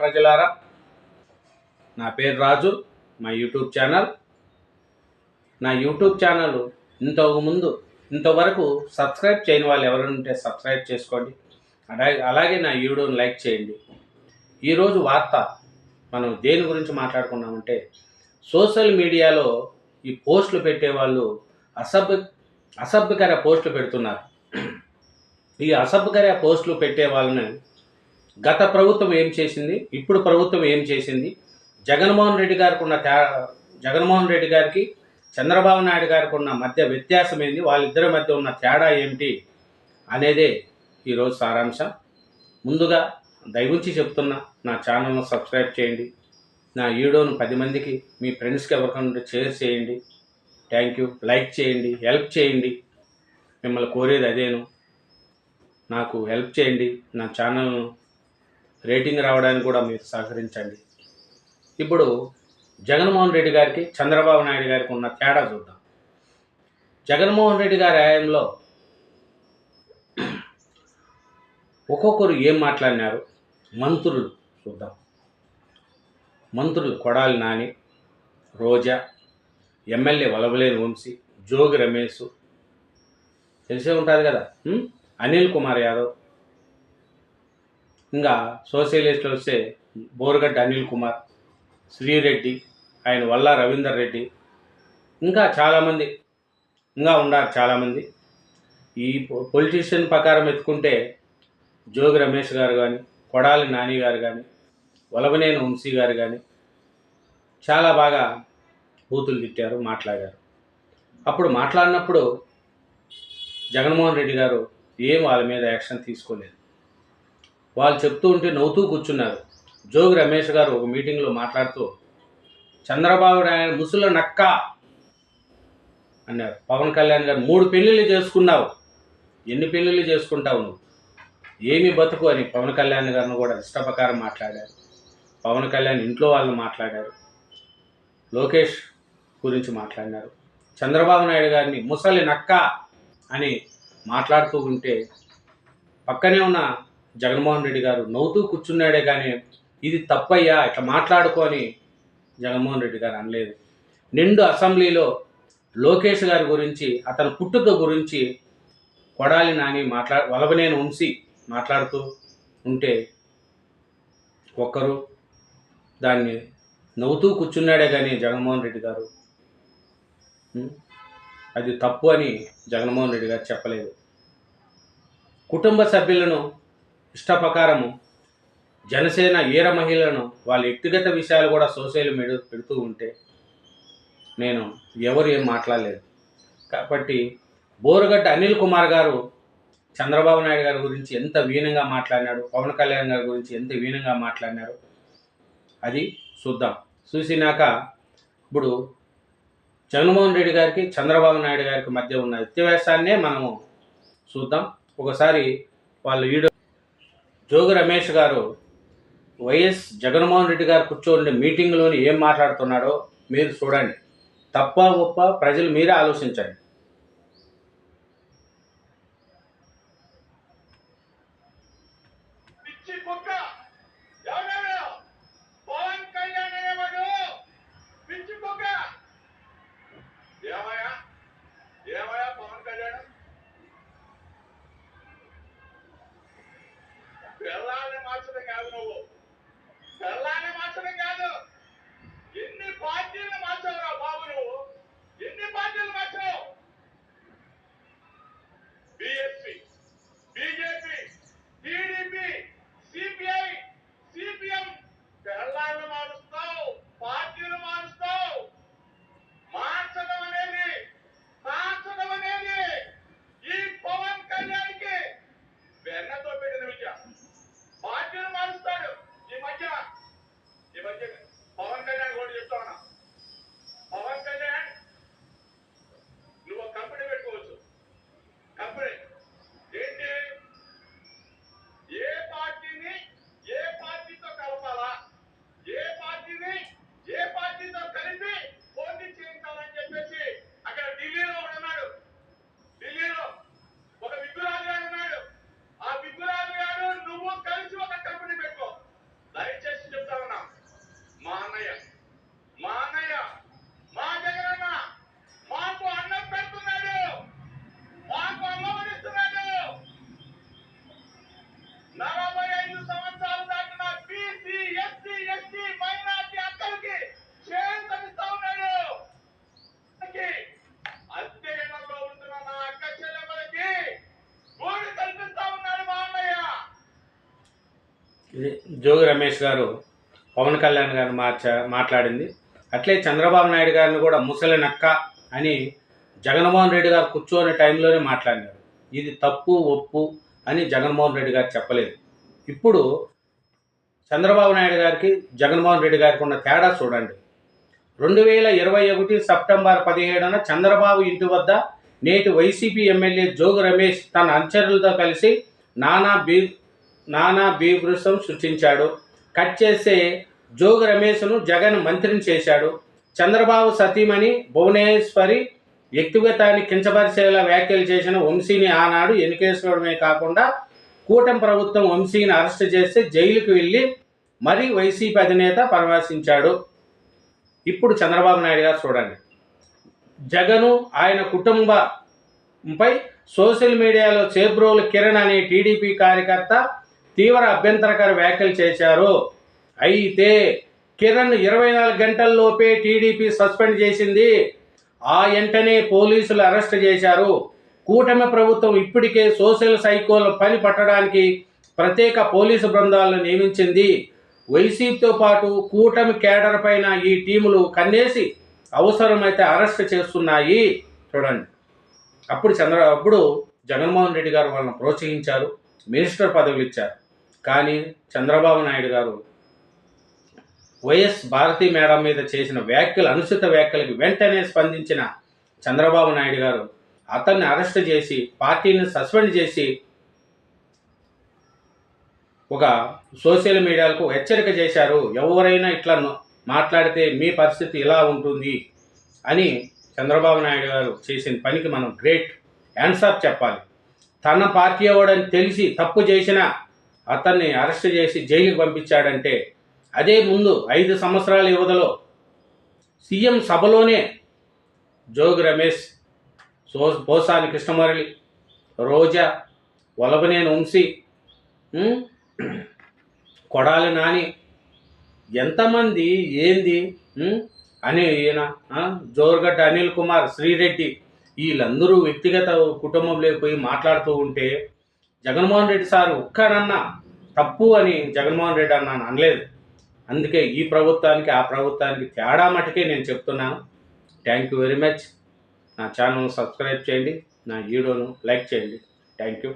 ప్రజలారా నా పేరు రాజు మా యూట్యూబ్ ఛానల్. నా యూట్యూబ్ ఛానల్ ఇంతకు ముందు ఇంతవరకు సబ్స్క్రైబ్ చేయని వాళ్ళు ఎవరైనా ఉంటే సబ్స్క్రైబ్ చేసుకోండి. అలాగే అలాగే నా వీడియోని లైక్ చేయండి. ఈరోజు వార్త మనం దేని గురించి మాట్లాడుకున్నామంటే సోషల్ మీడియాలో ఈ పోస్టులు పెట్టేవాళ్ళు అసభ్య అసభ్యకర పోస్టులు పెడుతున్నారు. ఈ అసభ్యకర పోస్టులు పెట్టే వాళ్ళని గత ప్రభుత్వం ఏం చేసింది? ఇప్పుడు ప్రభుత్వం ఏం చేసింది? జగన్మోహన్ రెడ్డి గారికి ఉన్న తే జగన్మోహన్ రెడ్డి గారికి చంద్రబాబు నాయుడు గారికి ఉన్న మధ్య వ్యత్యాసం ఏంది? వాళ్ళిద్దరి మధ్య ఉన్న తేడా ఏమిటి? అనేదే ఈరోజు సారాంశం. ముందుగా దయవుంచి చెప్తున్నా నా ఛానల్ను సబ్స్క్రైబ్ చేయండి. నా వీడియోను పది మందికి మీ ఫ్రెండ్స్కి ఎవరికైనా షేర్ చేయండి. Thank you. లైక్ చేయండి. హెల్ప్ చేయండి. మిమ్మల్ని కోరేది అదేను. నాకు హెల్ప్ చేయండి. నా ఛానల్ను రేటింగ్ రావడానికి కూడా మీరు సహకరించండి. ఇప్పుడు జగన్మోహన్ రెడ్డి గారికి చంద్రబాబు నాయుడు గారికి ఉన్న తేడా చూద్దాం. జగన్మోహన్ రెడ్డి గారి హయాంలో ఒక్కొక్కరు ఏం మాట్లాడినారు? మంత్రులు చూద్దాం. మంత్రులు కొడాలి నాని రోజా ఎమ్మెల్యే వలబలేని వంశీ జోగి రమేష్. తెలిసే ఉంటుంది కదా? అనిల్ కుమార్ యాదవ్. ఇంకా సోషలిస్టులు వస్తే బోరగడ్డ అనిల్ కుమార్ శ్రీరెడ్డి ఆయన వల్ల రవీందర్ రెడ్డి ఇంకా చాలామంది ఇంకా ఉన్నారు చాలామంది. ఈ పొలిటీషియన్ ప్రకారం ఎత్తుకుంటే జోగి రమేష్ గారు కానీ కొడాలి నాని గారు కానీ వలవనేని వంశీ గారు కానీ చాలా బాగా బూతులు తిట్టారు మాట్లాడారు. అప్పుడు మాట్లాడినప్పుడు జగన్మోహన్ రెడ్డి గారు ఏం వాళ్ళ మీద యాక్షన్ తీసుకోలేదు. వాళ్ళు చెప్తూ ఉంటే నవ్వుతూ కూర్చున్నారు. జోగి రమేష్ గారు ఒక మీటింగ్లో మాట్లాడుతూ చంద్రబాబు నాయుడు ముసుల నక్క అన్నారు. పవన్ కళ్యాణ్ గారు మూడు పెళ్ళిళ్ళు చేసుకున్నావు. ఎన్ని పెళ్ళిళ్ళు చేసుకుంటావు నువ్వు? ఏమి బతుకు? అని పవన్ కళ్యాణ్ గారిని కూడా ఇష్టప్రకారం మాట్లాడారు. పవన్ కళ్యాణ్ ఇంట్లో వాళ్ళు మాట్లాడారు. లోకేష్ గురించి మాట్లాడినారు. చంద్రబాబు నాయుడు గారిని ముసలి నక్క అని మాట్లాడుతూ ఉంటే పక్కనే ఉన్న జగన్మోహన్ రెడ్డి గారు నవ్వుతూ కూర్చున్నాడే కానీ ఇది తప్పయ్యా ఇట్లా మాట్లాడుకొని జగన్మోహన్ రెడ్డి గారు అనలేదు. నిండు అసెంబ్లీలో లోకేష్ గారి గురించి అతని పుట్టుక గురించి కొడాలి నాని మాట్లా వలబనేని వంశీ మాట్లాడుతూ ఉంటే ఒక్కరు దాన్ని నవ్వుతూ కూర్చున్నాడే కానీ జగన్మోహన్ రెడ్డి గారు అది తప్పు అని జగన్మోహన్ రెడ్డి గారు చెప్పలేదు. కుటుంబ సభ్యులను ఇష్టప్రకారము జనసేన ఈర మహిళలను వాళ్ళ వ్యక్తిగత విషయాలు కూడా సోషల్ మీడియా పెడుతూ ఉంటే నేను ఎవరు ఏం మాట్లాడలేదు. కాబట్టి బోరుగడ్డ అనిల్ కుమార్ గారు చంద్రబాబు నాయుడు గారి గురించి ఎంత వీనంగా మాట్లాడినాడు పవన్ కళ్యాణ్ గారి గురించి ఎంత వీనంగా మాట్లాడినారు అది చూద్దాం. చూసినాక ఇప్పుడు జగన్మోహన్ రెడ్డి గారికి చంద్రబాబు నాయుడు గారికి మధ్య ఉన్న వ్యత్యాసాన్నే మనము చూద్దాం. ఒకసారి వాళ్ళ వీడియో జోగి రమేష్ గారు వైఎస్ జగన్మోహన్ రెడ్డి గారు కూర్చోండి మీటింగ్లోని ఏం మాట్లాడుతున్నాడో మీరు చూడండి. తప్ప గొప్ప ప్రజలు మీరే ఆలోచించండి. జోగి రమేష్ గారు పవన్ కళ్యాణ్ గారు మార్చా మాట్లాడింది. అట్లే చంద్రబాబు నాయుడు గారిని కూడా ముసలి నక్క అని జగన్మోహన్ రెడ్డి గారు కూర్చోని టైంలోనే మాట్లాడినారు. ఇది తప్పు ఒప్పు అని జగన్మోహన్ రెడ్డి గారు చెప్పలేదు. ఇప్పుడు చంద్రబాబు నాయుడు గారికి జగన్మోహన్ రెడ్డి గారికి ఉన్న తేడా చూడండి. రెండు వేల ఇరవై ఒకటి సెప్టెంబర్ పదిహేడున చంద్రబాబు ఇంటి వద్ద నేటి వైసీపీ ఎమ్మెల్యే జోగు రమేష్ తన అనుచరులతో కలిసి నానా బీ నానా బీభృసం సృష్టించాడు. కట్ చేసే జోగు రమేష్ను జగన్ మంత్రిని చేశాడు. చంద్రబాబు సతీమణి భువనేశ్వరి వ్యక్తిగతాన్ని కించపరిచేలా వ్యాఖ్యలు చేసిన వంశీని ఆనాడు ఎన్నికేసుకోవడమే కాకుండా కూటమి ప్రభుత్వం వంశీని అరెస్ట్ చేస్తే జైలుకు వెళ్ళి మరీ వైసీపీ అధినేత పరామర్శించాడు. ఇప్పుడు చంద్రబాబు నాయుడు గారు చూడండి. జగను ఆయన కుటుంబంపై సోషల్ మీడియాలో చేబ్రోలు కిరణ్ అనే టీడీపీ కార్యకర్త తీవ్ర అభ్యంతరకర వ్యాఖ్యలు చేశారు. అయితే కిరణ్ ఇరవై నాలుగు గంటల్లోపే టీడీపీ సస్పెండ్ చేసింది. ఆ వెంటనే పోలీసులు అరెస్ట్ చేశారు. కూటమి ప్రభుత్వం ఇప్పటికే సోషల్ సైకోల పని పట్టడానికి ప్రత్యేక పోలీసు బృందాలను నియమించింది. వైసీపీతో పాటు కూటమి కేడర్ పైన ఈ టీములు కన్నేసి అవసరమైతే అరెస్ట్ చేస్తున్నాయి. చూడండి. అప్పుడు చంద్ర అప్పుడు జగన్మోహన్ రెడ్డి గారు వాళ్ళని ప్రోత్సహించారు. మినిస్టర్ పదవులు ఇచ్చారు. కానీ చంద్రబాబు నాయుడు గారు వైఎస్ భారతి మేడం మీద చేసిన వ్యాఖ్యలు అనుచిత వ్యాఖ్యలకు వెంటనే స్పందించిన చంద్రబాబు నాయుడు గారు అతన్ని అరెస్ట్ చేసి పార్టీని సస్పెండ్ చేసి ఒక సోషల్ మీడియాలకు హెచ్చరిక చేశారు. ఎవరైనా ఇట్లా మాట్లాడితే మీ పరిస్థితి ఇలా ఉంటుంది అని చంద్రబాబు నాయుడు గారు చేసిన పనికి మనం గ్రేట్ ఆన్సర్ చెప్పాలి. తన పార్టీ ఎవడని తెలిసి తప్పు చేసిన అతన్ని అరెస్ట్ చేసి జైలుకి పంపించాడంటే అదే ముందు ఐదు సంవత్సరాల యువతలో సీఎం సభలోనే జోగి రమేష్ సో పోసాని కృష్ణమురళి రోజా వలభనేని వంశీ కొడాలి నాని ఎంతమంది ఏంది అని ఈయన జోర్గడ్డ అనిల్ కుమార్ శ్రీరెడ్డి వీళ్ళందరూ వ్యక్తిగత కుటుంబంలోకి పోయి మాట్లాడుతూ ఉంటే జగన్మోహన్ రెడ్డి సార్ ఒక్కడన్నా తప్పు అని జగన్మోహన్ రెడ్డి అన్నాను అనలేదు. అందుకే ఈ ప్రభుత్వానికి ఆ ప్రభుత్వానికి తేడా మటుకే నేను చెప్తున్నాను. థ్యాంక్ యూ వెరీ మచ్ నా ఛానల్ సబ్స్క్రైబ్ చేయండి. నా వీడియోను లైక్ చేయండి. Thank you